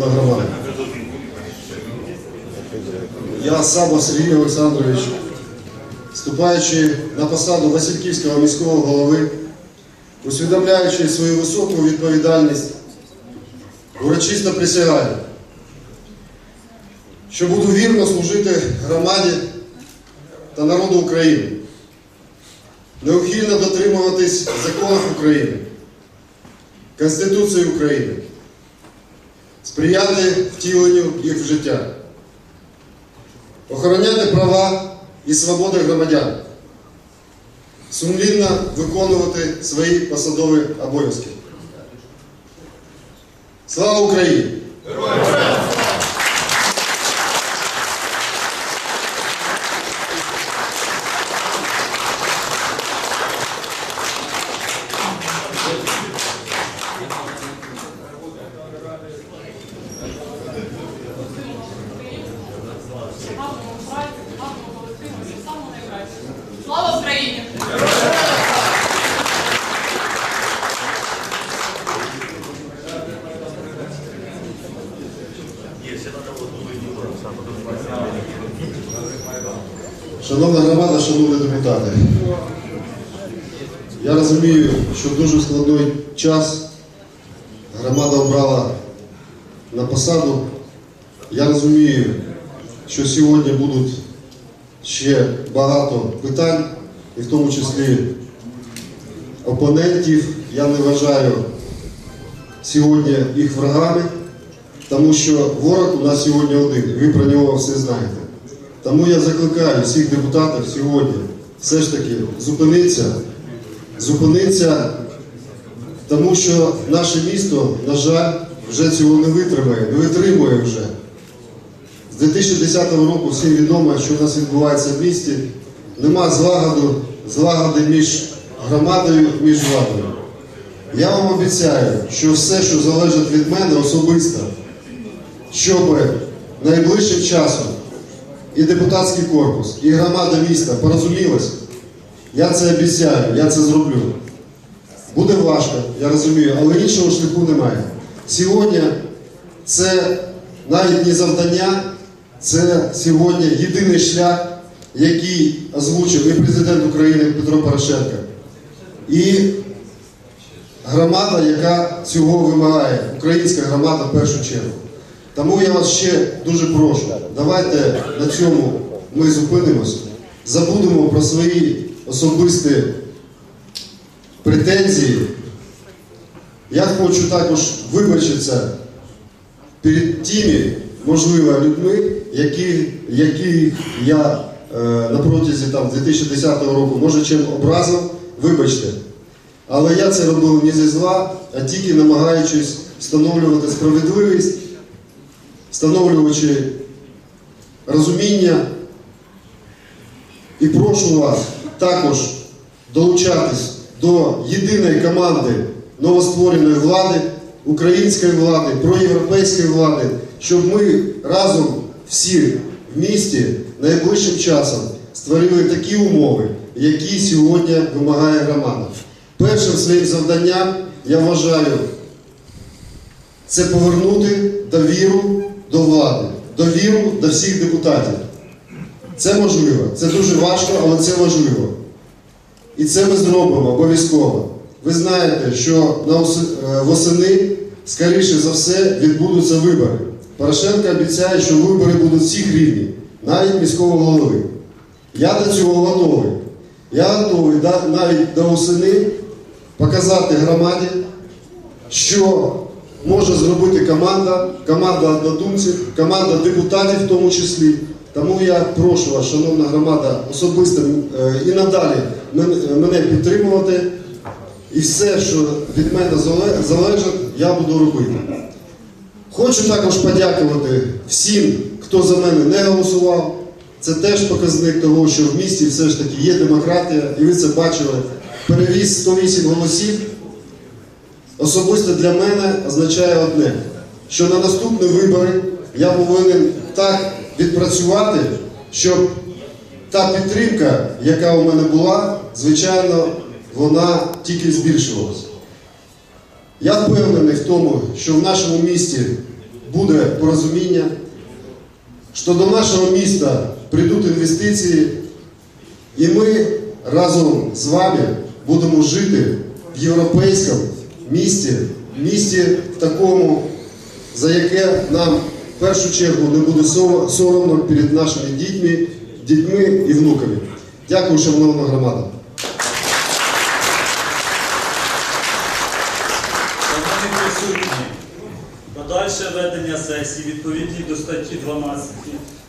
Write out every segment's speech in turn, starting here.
Громада. Я Саба Сергій Олександрович, вступаючи на посаду Васильківського міського голови, усвідомляючи свою високу відповідальність, урочисто присягаю, що буду вірно служити громаді та народу України, неухильно дотримуватись законів України, Конституції України сприяти втіленню їх в життя, охороняти права і свободи громадян, сумлінно виконувати свої посадові обов'язки. Слава Україні! Шановна громада, шановні депутати, я розумію, що дуже складний час громада обрала на посаду. Я розумію, що сьогодні будуть ще багато питань, і в тому числі опонентів. Я не вважаю сьогодні їх врагами, тому що ворог у нас сьогодні один, ви про нього все знаєте. Тому я закликаю всіх депутатів сьогодні все ж таки зупинитися, зупинитися, тому що наше місто, на жаль, вже цього не витримає, не витримує вже. З 2010 року всім відомо, що у нас відбувається в місті. Нема злагоду, злагоди між громадою, між владою. Я вам обіцяю, що все, що залежить від мене особисто, щоб найближчим часом і депутатський корпус, і громада міста порозумілась, я це обіцяю, я це зроблю. Буде важко, я розумію, але іншого шляху немає. Сьогодні це навіть не завдання, це сьогодні єдиний шлях, який озвучив і президент України Петро Порошенко, і громада, яка цього вимагає, українська громада в першу чергу. Тому я вас ще дуже прошу, давайте на цьому ми зупинимось, забудемо про свої особисті претензії. Я хочу також вибачитися перед тими, можливо, людьми, які, які я е, на протязі там, 2010 року, може, чим образив, вибачте. Але я це робив не зі зла, а тільки намагаючись встановлювати справедливість, встановлюючи розуміння. І прошу вас також долучатись до єдиної команди новоствореної влади, української влади, проєвропейської влади, щоб ми разом всі в місті найближчим часом створили такі умови, які сьогодні вимагає громада. Першим своїм завданням я вважаю це повернути довіру до влади, довіру до всіх депутатів. Це можливо, це дуже важко, але це можливо. І це ми зробимо обов'язково. Ви знаєте, що е, восени, скоріше за все, відбудуться вибори. Порошенко обіцяє, що вибори будуть всіх рівні, навіть міського голови. Я до цього готовий. Я готовий навіть до осени показати громаді, що може зробити команда, команда однодумців, команда депутатів в тому числі. Тому я прошу вас, шановна громада, особисто е, і надалі мене підтримувати. І все, що від мене залежить, я буду робити. Хочу також подякувати всім, хто за мене не голосував. Це теж показник того, що в місті все ж таки є демократія, і ви це бачили. Перевіз 108 голосів особисто для мене означає одне, що на наступні вибори я повинен так відпрацювати, щоб та підтримка, яка у мене була, звичайно, вона тільки збільшувалася. Я впевнений в тому, що в нашому місті буде порозуміння, що до нашого міста прийдуть інвестиції, і ми разом з вами будемо жити в європейському місті, місті такому, за яке нам в першу чергу не буде соромно перед нашими дітьми, дітьми і внуками. Дякую, шановна громада. Подальше ведення сесії відповідні до статті 12,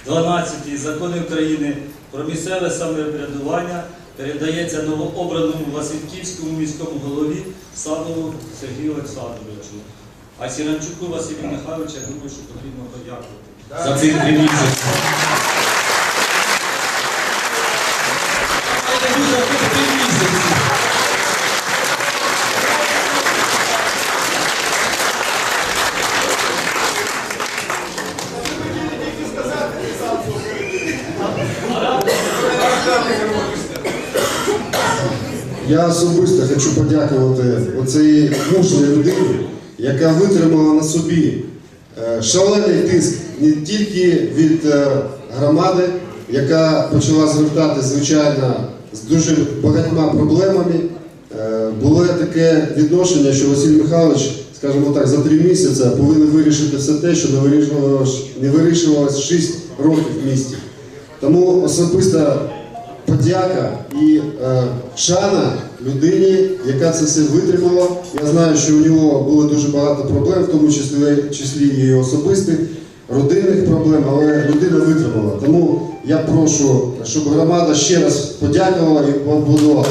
12 Закону України про місцеве самоврядування передається новообраному Васильківському міському голові Садову Сергію Олександровичу. А Сіранчуку Василю Михайловичу, я думаю, що потрібно подякувати за цих три місяці. Я особисто хочу подякувати оцій мужній людині, яка витримала на собі е, шалений тиск не тільки від е, громади, яка почала звертатися, звичайно, з дуже багатьма проблемами. Е, Було таке відношення, що Василь Михайлович, скажімо так, за три місяці повинен вирішити все те, що не вирішувалось, не вирішувалось 6 років в місті. Тому особиста подяка і шана людині, яка це все витримала. Я знаю, що у нього було дуже багато проблем, в тому числі, числі і особистих, родинних проблем, але людина витримала. Тому я прошу, щоб громада ще раз подякувала і побудувала.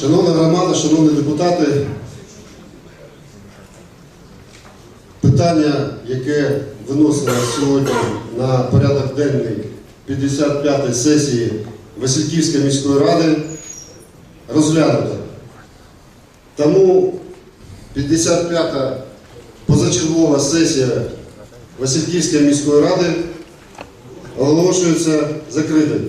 Шановна громада, шановні депутати, питання, яке виносило сьогодні на порядок денний 55-ї сесії Васильківської міської ради, розглянуто. Тому 55-та позачергова сесія Васильківської міської ради оголошується закритою.